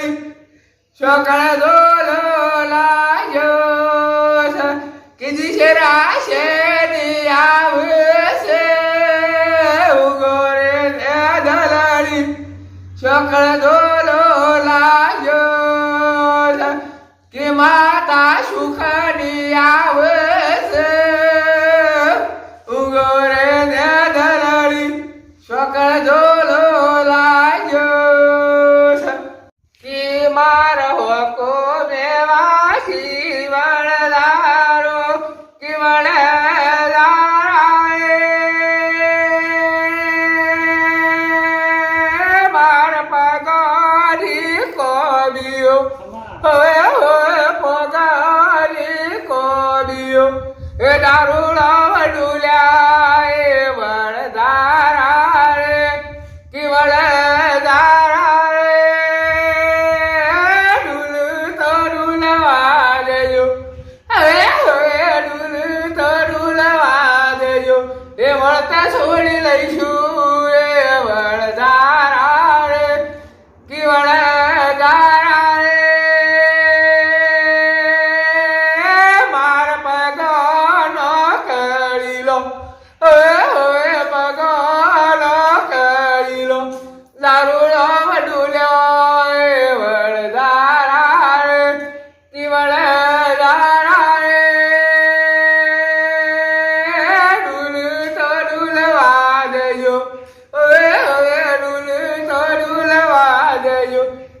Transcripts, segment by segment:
દલડી સકળ દોલો લાગ્યો કે દિશરા છે આવશે ઉગોરે ને દલડી સકળ દોલો લાગ્યો કે માતા કે મારો કો મેવાસી વળદારો કે વળદારાએ માર પગારી કોબિયો હવે હવે પગારી કોબિયો એ દારૂડા ડુલ્યા એ વળદારા રે કે વળદારા એ વળતા છોડી લઈશું એ વળદારા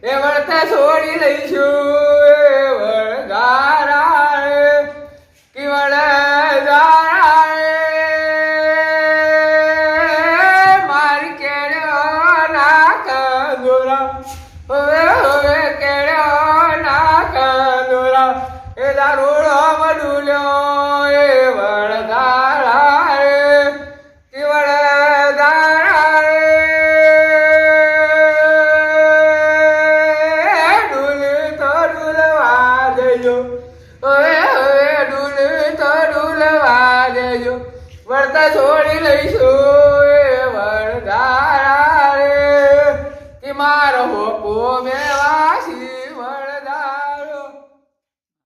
એ વળતા છોડી લઈશું, એ વળદારા રે કે વળદારા રે મારી કેળ્યો ના કંદોરા હવે હવે કેળ્યો ના કંદોરા એ દારૂડો મડુલ્યો ડુલવા દેજો વળતા છોડી લઈશું વળદારા રે કે મારો હોકો મેવાસી